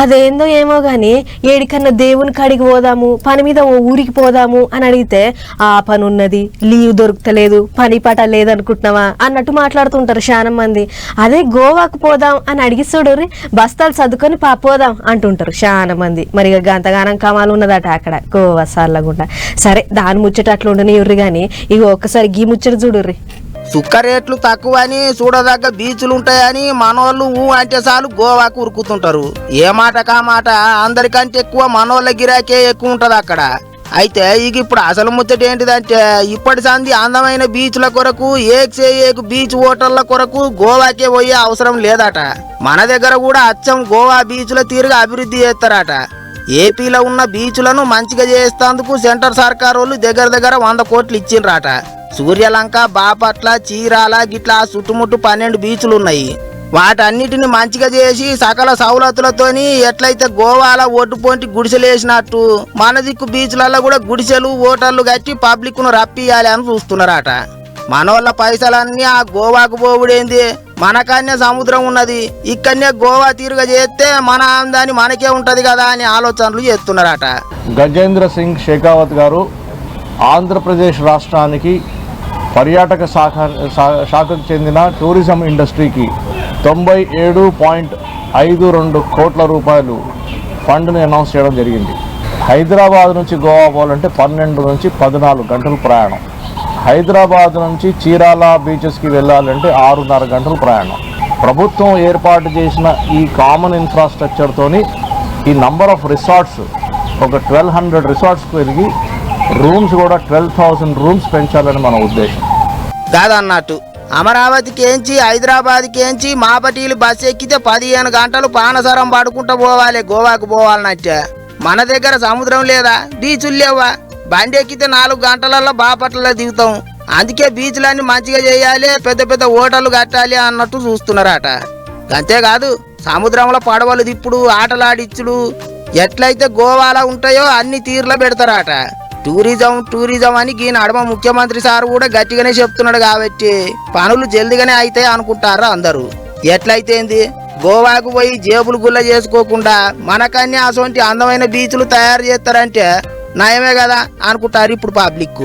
అదేందో ఏమో కానీ ఏడికన్నా దేవుని కాడికి పోదాము పని మీద ఓ ఊరికి పోదాము అని అడిగితే ఆ పని ఉన్నది లీవ్ దొరుకుతలేదు పని పాట లేదనుకుంటున్నావా? అన్నట్టు మాట్లాడుతుంటారు చాలా మంది. అదే గోవాకు పోదాం అని అడిగి చూడరు బస్తాలు సర్దుకొని పా పోదాం అంటుంటారు చాలా మంది. మరి గంతగానం కమాలు ఉన్నదట అక్కడ గోవా సార్లగుండా సరే దాని ముచ్చట అట్లా ఉండని కానీ ఇక ఒక్కసారి గీ ముచ్చట చూడుర్రి. సుక్క రేట్లు తక్కువ అని చూడదగ్గ బీచ్లు ఉంటాయని మనోళ్ళు ఊ అంటే చాలు గోవాకు ఉరుకుతుంటారు. ఏ మాట కా మాట అందరికంటే ఎక్కువ మనోళ్ళ గిరాకే ఎక్కువ ఉంటుంది అక్కడ. అయితే ఇక ఇప్పుడు అసలు ముచ్చట ఏంటిదంటే ఇప్పటి సంది అందమైన బీచ్ల కొరకు ఏక్ సే ఏక్ బీచ్ హోటళ్ళ కొరకు గోవాకే పోయే అవసరం లేదట. మన దగ్గర కూడా అచ్చం గోవా బీచ్ల తీరుగా అభివృద్ధి చేస్తారట. ఏపీలో ఉన్న బీచ్లను మంచిగా చేసేందుకు సెంటర్ సర్కార్ వాళ్ళు దగ్గర దగ్గర వంద కోట్లు ఇచ్చిండ్రట. సూర్యలంక బాపట్ల చీరాల గిట్లా చుట్టుముట్టు పన్నెండు బీచ్లు ఉన్నాయి వాటన్నిటిని మంచిగా చేసి సకల సౌలతులతోని ఎట్లయితే గోవాల ఒడ్డు పొంటి గుడిసెలేసినట్టు మన దిక్కు బీచ్లలో కూడా గుడిసెలు ఓటర్లు కట్టి పబ్లిక్ను రప్పియాలి అని చూస్తున్నారట. మనోళ్ళ పైసలన్నీ ఆ గోవాకు పోవుడేంది? మనకన్నే సముద్రం ఉన్నది. ఇక్కడనే గోవా తీరుగా చేస్తే మన ఆందాన్ని మనకే ఉంటది కదా అని ఆలోచనలు చేస్తున్నారట. గజేంద్ర సింగ్ షేకావత్ గారు ఆంధ్రప్రదేశ్ రాష్ట్రానికి పర్యాటక శాఖ శాఖకు చెందిన టూరిజం ఇండస్ట్రీకి తొంభై ఏడు పాయింట్ ఐదు రెండు కోట్ల రూపాయలు ఫండ్ని అనౌన్స్ చేయడం జరిగింది. హైదరాబాద్ నుంచి గోవా పోవాలంటే పన్నెండు నుంచి పద్నాలుగు గంటలు ప్రయాణం. హైదరాబాద్ నుంచి చీరాల బీచెస్కి వెళ్ళాలంటే ఆరున్నర గంటలు ప్రయాణం. ప్రభుత్వం ఏర్పాటు చేసిన ఈ కామన్ ఇన్ఫ్రాస్ట్రక్చర్తోని ఈ నంబర్ ఆఫ్ రిసార్ట్స్ ఒక ట్వెల్వ్ హండ్రెడ్ రిసార్ట్స్ పెరిగి రూమ్స్ కూడా ట్వెల్వ్ థౌసండ్ రూమ్స్ పెంచాలని మన ఉద్దేశం. కాదన్నట్టు. అమరావతికి ఏంచి హైదరాబాద్కి ఏంచి మాపటీలు బస్సు ఎక్కితే పదిహేను గంటలు పానసరం పడుకుంటూ పోవాలి గోవాకు పోవాలన్నట్టే మన దగ్గర సముద్రం లేదా బీచులు లేవా? బండి ఎక్కితే నాలుగు గంటలలో బాపట్లలో దిగుతాం. అందుకే బీచ్లన్నీ మంచిగా చేయాలి పెద్ద పెద్ద హోటళ్ళు కట్టాలి అన్నట్టు చూస్తున్నారట. అంతేకాదు సముద్రంలో పడవలు దిప్పుడు ఆటలాడిచ్చుడు ఎట్లయితే గోవాలో ఉంటాయో అన్ని తీర్లో పెడతారట. టూరిజం టూరిజం అని ఈ నడమ ముఖ్యమంత్రి సార్ కూడా గట్టిగానే చెప్తున్నాడు కాబట్టి పనులు జల్దిగానే అవుతాయి అనుకుంటారా అందరూ. ఎట్లయితేంది గోవాకు పోయి జేబులు గుల్ల చేసుకోకుండా మనకన్నీ అటువంటి అందమైన బీచ్లు తయారు చేస్తారంటే నయమే కదా అనుకుంటారు ఇప్పుడు పబ్లిక్